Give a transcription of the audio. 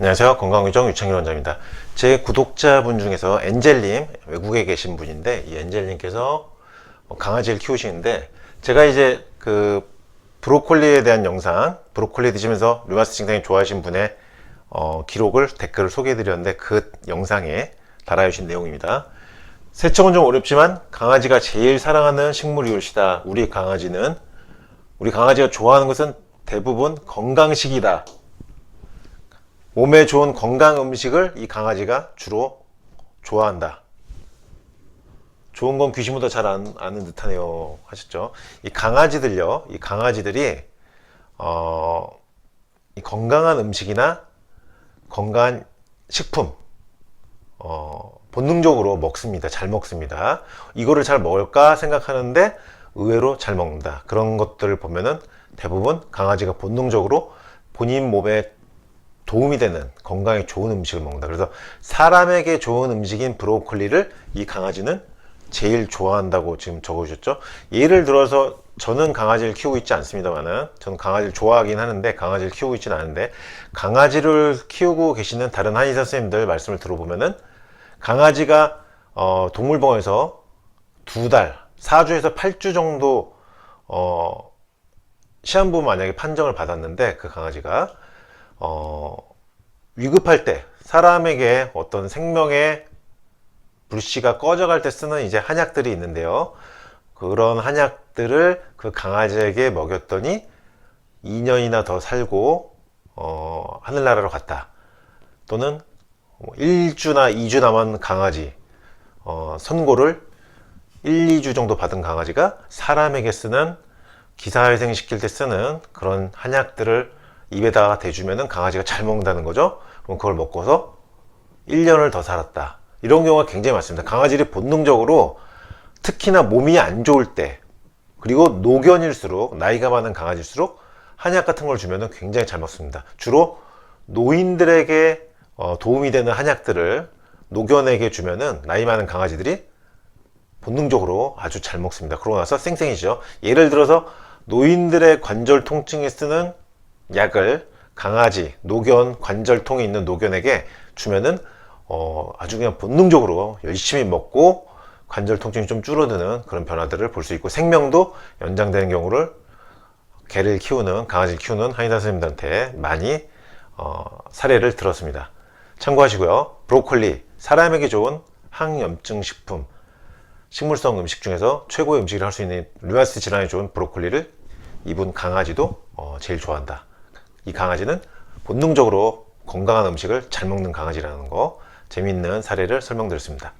안녕하세요. 건강유정 유창일 원장입니다. 제 구독자분 중에서 엔젤님, 외국에 계신 분인데, 이 엔젤님께서 강아지를 키우시는데, 제가 이제 그 브로콜리에 대한 영상, 브로콜리 드시면서 류마스 증상이 좋아하신 분의 어, 기록을 댓글을 소개해드렸는데, 그 영상에 달아주신 내용입니다. 세척은 좀 어렵지만, 강아지가 제일 사랑하는 식물이올시다. 우리 강아지는, 우리 강아지가 좋아하는 것은 대부분 건강식이다. 몸에 좋은 건강 음식을 이 강아지가 주로 좋아한다. 좋은 건 귀신보다 잘 안, 아는 듯하네요. 하셨죠? 이 강아지들요, 이 강아지들이, 어, 이 건강한 음식이나 건강한 식품, 어, 본능적으로 먹습니다. 잘 먹습니다. 이거를 잘 먹을까 생각하는데 의외로 잘 먹는다. 그런 것들을 보면은 대부분 강아지가 본능적으로 본인 몸에 도움이 되는 건강에 좋은 음식을 먹는다. 그래서 사람에게 좋은 음식인 브로콜리를 이 강아지는 제일 좋아한다고 지금 적어주셨죠. 예를 들어서 저는 강아지를 키우고 있지 않습니다만은 저는 강아지를 좋아하긴 하는데 강아지를 키우고 있지는 않은데 강아지를 키우고 계시는 다른 한의사 선생님들 말씀을 들어보면은 강아지가 어, 동물병원에서 두 달, 4주에서 8주 정도 어, 시한부 만약에 판정을 받았는데 그 강아지가 어, 위급할 때 사람에게 어떤 생명의 불씨가 꺼져갈 때 쓰는 이제 한약들이 있는데요. 그런 한약들을 그 강아지에게 먹였더니 2년이나 더 살고 어, 하늘나라로 갔다. 또는 1주나 2주 남은 강아지 어, 선고를 1, 2주 정도 받은 강아지가 사람에게 쓰는 기사회생 시킬 때 쓰는 그런 한약들을 입에다가 대주면은 강아지가 잘 먹는다는 거죠. 그럼 그걸 먹고서 1년을 더 살았다. 이런 경우가 굉장히 많습니다. 강아지들이 본능적으로 특히나 몸이 안 좋을 때 그리고 노견일수록 나이가 많은 강아지일수록 한약 같은 걸 주면은 굉장히 잘 먹습니다. 주로 노인들에게 어, 도움이 되는 한약들을 노견에게 주면은 나이 많은 강아지들이 본능적으로 아주 잘 먹습니다. 그러고 나서 쌩쌩이죠. 예를 들어서 노인들의 관절 통증에 쓰는 약을 강아지, 노견, 관절통이 있는 노견에게 주면은 어, 아주 그냥 본능적으로 열심히 먹고 관절 통증이 좀 줄어드는 그런 변화들을 볼 수 있고 생명도 연장되는 경우를 개를 키우는 강아지를 키우는 한의사 선생님들한테 많이 어, 사례를 들었습니다. 참고하시고요. 브로콜리 사람에게 좋은 항염증 식품 식물성 음식 중에서 최고의 음식을 할 수 있는 류마스 질환에 좋은 브로콜리를 이분 강아지도 어, 제일 좋아한다. 이 강아지는 본능적으로 건강한 음식을 잘 먹는 강아지라는 거 재미있는 사례를 설명드렸습니다.